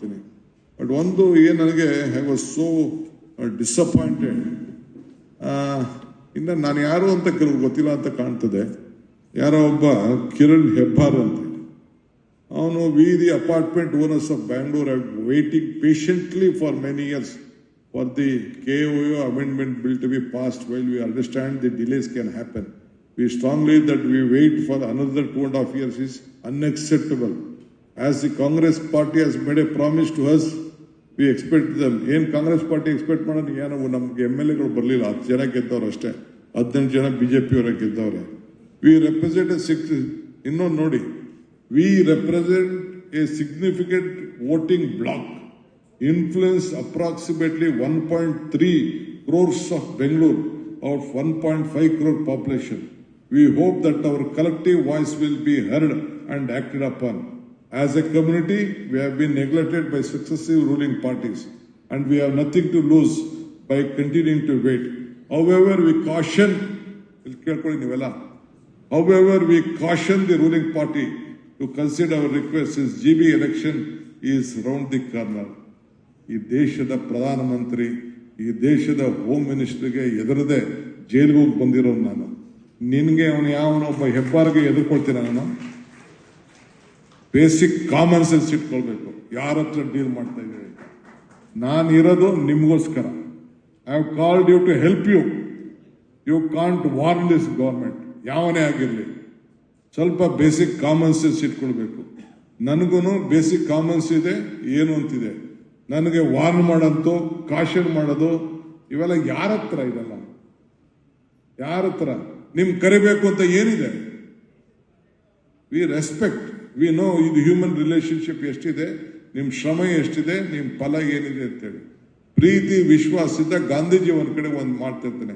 ಹೋಗ್ತೀನಿ ಬಟ್ ಒಂದು ಏನು ನನಗೆ ಐ ವಾಸ್ ಸೋ ಡಿಸಪಾಯಿಂಟೆಡ್ ಇನ್ನು ನಾನು ಯಾರು ಅಂತ ಕೆಲವು ಗೊತ್ತಿಲ್ಲ ಅಂತ ಕಾಣ್ತದೆ. ಯಾರೋ ಒಬ್ಬ ಕಿರಣ್ ಹೆಬ್ಬಾರ್ ಅಂತ ಅವನು we the apartment owners of Bangalore I waiting patiently for many years for the K U amendment bill to be passed while we understand the delays can happen we strongly that we wait for another two and half years is unacceptable As the Congress party has made a promise to us, we expect them. ಏನ್ Congress party expect ಮಾಡೋದು ಏನೋ ನಮ್ಗೆ M L ಎಗಳು ಬರಲಿಲ್ಲ ಹತ್ತು ಜನ ಗೆದ್ದವ್ರು ಅಷ್ಟೇ ಹದಿನೆಂಟು ಜನ ಬಿಜೆಪಿ ಅವರ ಗೆದ್ದವ್ರೆ ವಿ ರೆಪ್ರೆಸೆಂಟ್ ಸಿಕ್ಸ್ ಇನ್ನೊಂದು ನೋಡಿ we represent a significant voting bloc influence approximately 1.3 crores of Bangalore out of 1.5 crore population. We hope that our collective voice will be heard and acted upon. As a community, we have been neglected by successive ruling parties and we have nothing to lose by continuing to wait. However, we caution. However, we caution the ruling party to consider our request since GB election is round the corner. ಈ ದೇಶದ ಪ್ರಧಾನಮಂತ್ರಿ ಈ ದೇಶದ home ಮಿನಿಸ್ಟರ್ಗೆ ಎದುರದೆ ಜೈಲಿಗೆ ಹೋಗಿ ಬಂದಿರೋನು ನಾನು ನಿನಗೆ ಅವನು ಯಾವನೊಬ್ಬ ಹೆಬ್ಬಾರ್ಗೆ ಎದುರ್ಕೊಳ್ತೀನ ನಾನು ಬೇಸಿಕ್ ಕಾಮನ್ ಸೆನ್ಸ್ ಇಟ್ಕೊಳ್ಬೇಕು. ಯಾರ ಹತ್ರ ಡೀಲ್ ಮಾಡ್ತಾ ಇದ್ದೀವಿ ನಾನು ಇರೋದು ನಿಮಗೋಸ್ಕರ. I have called you to help you you can't warn this government ಯಾವನೇ ಆಗಿರಲಿ. ಸ್ವಲ್ಪ ಬೇಸಿಕ್ ಕಾಮನ್ ಸೆನ್ಸ್ ಇಟ್ಕೊಳ್ಬೇಕು. ನನಗೂ ಬೇಸಿಕ್ ಕಾಮನ್ಸ್ ಇದೆ, ಏನು ಅಂತಿದೆ. ನನಗೆ ವಾರ್ನ್ ಮಾಡೋದು ಕಾಶನ್ ಮಾಡೋದು, ಇವೆಲ್ಲ ಯಾರ ಹತ್ರ ಇದೆಲ್ಲ? ಯಾರ ಹತ್ರ? ನಿಮ್ಗೆ ಕರಿಬೇಕು ಅಂತ ಏನಿದೆ? ವಿ ರೆಸ್ಪೆಕ್ಟ್ ವಿ ನೋ ಇದು ಹ್ಯೂಮನ್ ರಿಲೇಶನ್ಶಿಪ್ ಎಷ್ಟಿದೆ? ನಿಮ್ಮ ಶ್ರಮ ಎಷ್ಟಿದೆ? ನಿಮ್ಮ ಫಲ ಏನಿದೆ ಅಂತೇಳಿ. ಪ್ರೀತಿ ವಿಶ್ವಾಸದಿಂದ ಗಾಂಧೀಜಿ ಒಂದು ಕಡೆ ಒಂದು ಮಾಡ್ತಿರ್ತಾನೆ.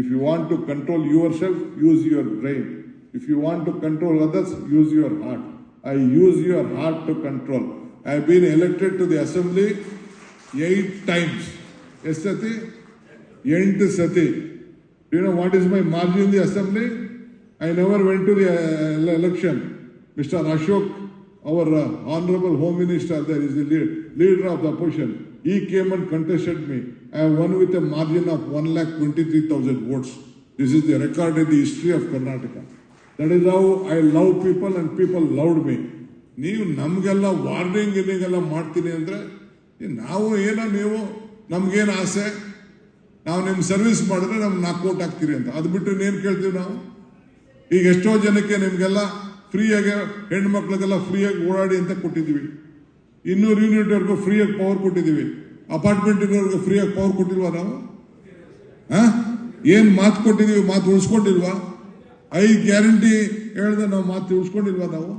If you want to control yourself use your brain if you want to control others use your heart I use your heart to control I been elected to the assembly eight times ಎಷ್ಟು ಸತಿ? ಎಂಟು ಸತಿ. You know what is my margin the assembly I never went to the election mister Ashok Honorable Home Minister, there is the lead, leader of the opposition. He came and contested me. I have won with a margin of 1,23,000 votes. This is the record in the history of Karnataka. That is how I love people and people loved me. ನೀವು ನಮಗೆಲ್ಲ warning ಗಿರ್ನಿಂಗ್ ಎಲ್ಲ ಮಾಡ್ತೀನಿ ಅಂದರೆ ನಾವು ಏನೋ ನೀವು ನಮ್ಗೇನು ಆಸೆ ನಾವು ನಿಮ್ಮ ಸರ್ವಿಸ್ ಮಾಡಿದ್ರೆ ನಮ್ಗೆ ನಾಲ್ಕು ಕೋಟ್ ಹಾಕ್ತೀರಿ ಅಂತ ಅದು ಬಿಟ್ಟು ಏನು ಕೇಳ್ತೀವಿ ನಾವು ಈಗ ಎಷ್ಟೋ ಜನಕ್ಕೆ ನಿಮ್ಗೆಲ್ಲ ಫ್ರೀಯಾಗಿ ಹೆಣ್ಮಕ್ಳಿಗೆಲ್ಲ ಫ್ರೀಯಾಗಿ ಓಡಾಡಿ ಅಂತ ಕೊಟ್ಟಿದ್ದೀವಿ. ಇನ್ನೂರು ಯೂನಿಟ್ವರೆಗೂ ಫ್ರೀಯಾಗಿ ಪವರ್ ಕೊಟ್ಟಿದ್ದೀವಿ. ಅಪಾರ್ಟ್ಮೆಂಟ್ ಇರೋರ್ಗೆ ಫ್ರೀಯಾಗಿ ಪವರ್ ಕೊಟ್ಟಿಲ್ವಾ ನಾವು? ಹಾ? ಏನು ಮಾತು ಕೊಟ್ಟಿದೀವಿ ಮಾತು ಉಳಿಸ್ಕೊಂಡಿಲ್ವಾ? ಐದು ಗ್ಯಾರಂಟಿ ಹೇಳ್ದೆ ನಾವು ಮಾತು ಉಳಿಸ್ಕೊಂಡಿಲ್ವಾ ನಾವು?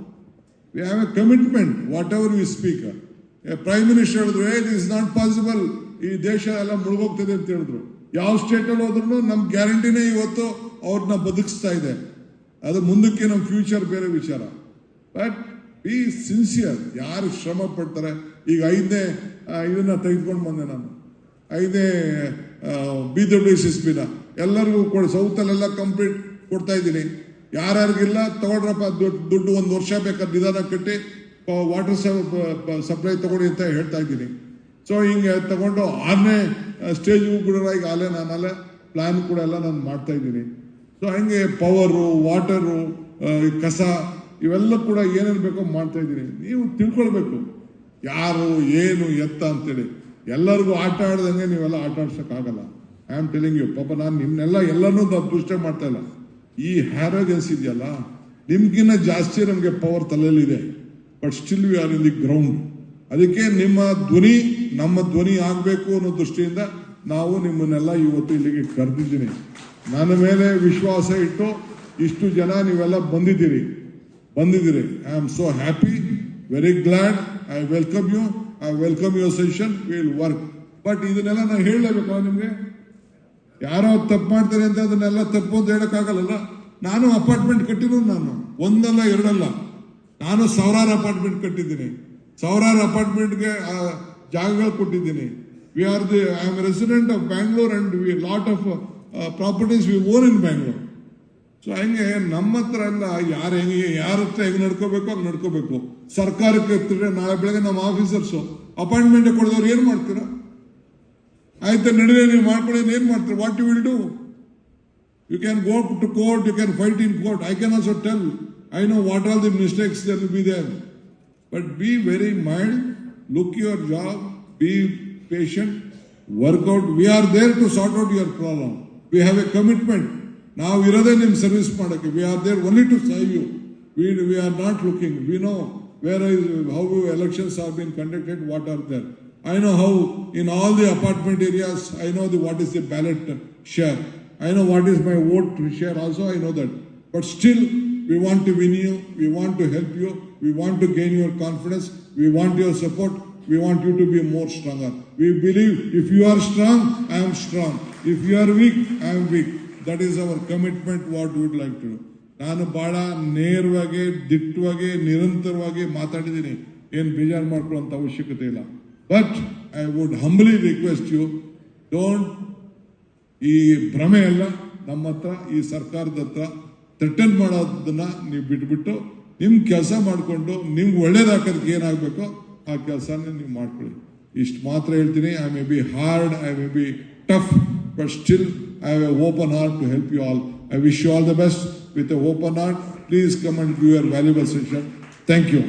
We have a commitment whatever we speak prime minister ಹೇಳಿದ್ರು, ಏ ಇಸ್ ನಾಟ್ ಪಾಸಿಬಲ್ ಈ ದೇಶ ಎಲ್ಲ ಮುಳುಗೋಗ್ತದೆ ಅಂತ ಹೇಳಿದ್ರು. ಯಾವ ಸ್ಟೇಟ್ ಹೋದ್ರೂ ನಮ್ಮ ನಮ್ ಗ್ಯಾರಂಟಿನೇ ಇವತ್ತು ಅವ್ರನ್ನ ಬದುಕಿಸ್ತಾ ಇದೆ. ಅದು ಮುಂದಕ್ಕೆ ನಮ್ಮ ಫ್ಯೂಚರ್ ಬೇರೆ ವಿಚಾರ. ಬಟ್ ಬಿ ಸಿನ್ಸಿಯರ್ ಯಾರು ಶ್ರಮ ಪಡ್ತಾರೆ? ಈಗ ಐದನೇ ಇದನ್ನ ತೆಗೆದುಕೊಂಡು ಬಂದೆ ನಾನು. ಐದನೇ ಬಿ ಡಬ್ಲ್ಯೂ ಎಸ್ ಪಿನ ಎಲ್ಲರಿಗೂ ಕೊಡಿ ಸೌತಲ್ಲೆಲ್ಲ ಕಂಪ್ಲೀಟ್ ಕೊಡ್ತಾ ಇದ್ದೀನಿ. ಯಾರ್ಯಾರಿಗಿಲ್ಲ, ತಗೊಳ್ರಪ್ಪ, ದುಡ್ಡು ದುಡ್ಡು ಒಂದು ವರ್ಷ ಬೇಕಾದ ನಿಧಾನ ಕಟ್ಟಿ ವಾಟರ್ ಸಪ್ಲೈ ತಗೊಳ್ಳಿ ಅಂತ ಹೇಳ್ತಾ ಇದ್ದೀನಿ. ಸೊ ಹಿಂಗೆ ತಗೊಂಡು ಆರನೇ ಸ್ಟೇಜ್ ಕೂಡ ಈಗ ಅಲ್ಲೇ ನಾನು ಅಲ್ಲೇ ಪ್ಲಾನ್ ಕೂಡ ಎಲ್ಲ ನಾನು ಮಾಡ್ತಾ ಇದ್ದೀನಿ. ಸೊ ಹಂಗೆ ಪವರು ವಾಟರು ಕಸ ಇವೆಲ್ಲ ಕೂಡ ಏನೇನು ಬೇಕೋ ಮಾಡ್ತಾ ಇದ್ದೀನಿ. ನೀವು ತಿಳ್ಕೊಳ್ಬೇಕು. ಯಾರು, ಏನು, ಎತ್ತ ಅಂತೇಳಿ. ಎಲ್ಲರಿಗೂ ಆಟ ಆಡ್ದಂಗೆ ನೀವೆಲ್ಲ ಆಟ ಆಡ್ಸೋಕ್ಕಾಗಲ್ಲ. ಐ ಆಮ್ ಟೆಲಿಂಗ್ ಯು ಪಾಪ ನಾನು ನಿಮ್ನೆಲ್ಲ ಎಲ್ಲರನ್ನೂ ನಾನು ದುಷ್ಟ ಮಾಡ್ತಾ ಇಲ್ಲ. ಈ ಹ್ಯಾರೋಗೆನ್ಸ್ ಇದೆಯಲ್ಲ, ನಿಮ್ಗಿನ್ನ ಜಾಸ್ತಿ ನಮಗೆ power ತಲೆಯಲ್ಲಿದೆ. But still we are in the ground ಅದಕ್ಕೆ ನಿಮ್ಮ ಧ್ವನಿ, ನಮ್ಮ ಧ್ವನಿ ಆಗಬೇಕು ಅನ್ನೋ ದೃಷ್ಟಿಯಿಂದ ನಾವು ನಿಮ್ಮನ್ನೆಲ್ಲ ಇವತ್ತು ಇಲ್ಲಿಗೆ ಕರೆದಿದ್ದೀನಿ. ನನ್ನ ಮೇಲೆ ವಿಶ್ವಾಸ ಇಟ್ಟು ಇಷ್ಟು ಜನ ನೀವೆಲ್ಲ ಬಂದಿದ್ದೀರಿ. ಬಂದಿದ್ದೀರಿ. I am so happy very glad I welcome you I welcome your session will work but ಇದನ್ನೆಲ್ಲ ನಾನು ಹೇಳಲೇಬೇಕು ನಿಮಗೆ? ಯಾರೋ ತಪ್ಪು ಮಾಡ್ತಾರೆ ಅಂತ ಅದನ್ನೆಲ್ಲ ತಪ್ಪು ಅಂತ ಹೇಳೋಕ್ಕಾಗಲ್ಲ ನಾನು ಅಪಾರ್ಟ್ಮೆಂಟ್ ಕಟ್ಟಿರೋದು ನಾನು. ಒಂದಲ್ಲ, ಎರಡಲ್ಲ. ನಾನು ಸಾವಿರಾರು ಅಪಾರ್ಟ್ಮೆಂಟ್ ಕಟ್ಟಿದ್ದೀನಿ. ಸಾವಿರಾರು ಅಪಾರ್ಟ್ಮೆಂಟ್ಗೆ ಜಾಗಗಳು ಕೊಟ್ಟಿದ್ದೀನಿ. We are the I am resident of Bangalore and we lot of properties we own in Bangalore so ಹಂಗೆ ನಮ್ಮ ಹತ್ರ ಎಲ್ಲ ಯಾರು ಹೆಂಗೆ ಯಾರ ಹತ್ರ ಹೆಂಗ್ ನಡ್ಕೋಬೇಕು ಹಂಗೆ ನಡ್ಕೋಬೇಕು ಸರ್ಕಾರಕ್ಕೆ ಎತ್ತಿದ್ರೆ ನಾಳೆ ಬೆಳಗ್ಗೆ ನಮ್ಮ ಆಫೀಸರ್ಸು ಅಪಾಯಿಂಟ್ಮೆಂಟ್ ಕೊಡದವ್ರು ಏನು ಮಾಡ್ತೀರಾ ಆಯ್ತು ನಡೆದೇ ನೀವು ಮಾಡ್ಕೊಳ್ಳಿ ಏನು ಮಾಡ್ತೀರಾ what you will do You can go to court, you can fight in court. I can also tell. I know what all the mistakes that will be there. But be very mild, look your job, be patient, work out. We are there to sort out your problem. We have a commitment. ನಾವು ಇರೋದೇ ನಿಮ್ಮ service ಮಾಡೋಕ್ಕೆ we are there only to serve you we we are not looking we know where is how elections are been conducted what are there I know how in all the apartment areas, I know the what is the ballot share. I know what is my vote share also, I know that. But still, we want to win you, we want to help you, we want to gain your confidence, we want your support, we want you to be more stronger. We believe if you are strong, I am strong. If you are weak, I am weak. That is our commitment, what we would like to do. ನಾನು ಬಹಳ ನೇರವಾಗಿ ದಿಟ್ಟವಾಗಿ ನಿರಂತರವಾಗಿ ಮಾತಾಡಿದ್ದೀನಿ ಏನು ಬೇಜಾರು ಮಾಡ್ಕೊಳ್ಳೋಂಥ ಅವಶ್ಯಕತೆ ಇಲ್ಲ but I would humbly request you don't ಈ ಭ್ರಮೆ ಎಲ್ಲ ನಮ್ಮ ಹತ್ರ ಈ ಸರ್ಕಾರದ ಹತ್ರ ಥ್ರೆಟನ್ ಮಾಡೋದನ್ನ ನೀವು ಬಿಟ್ಬಿಟ್ಟು ನಿಮ್ಮ ಕೆಲಸ ಮಾಡಿಕೊಂಡು ನಿಮ್ಗೆ ಒಳ್ಳೇದಾಕೋದಕ್ಕೆ ಏನಾಗಬೇಕೋ ಆ ಕೆಲಸನ ನೀವು ಮಾಡ್ಕೊಳ್ಳಿ. ಇಷ್ಟು ಮಾತ್ರ ಹೇಳ್ತೀನಿ I may be hard I may be tough but still I have a open heart to help you all I wish you all the best with a open heart please come and give your valuable session thank you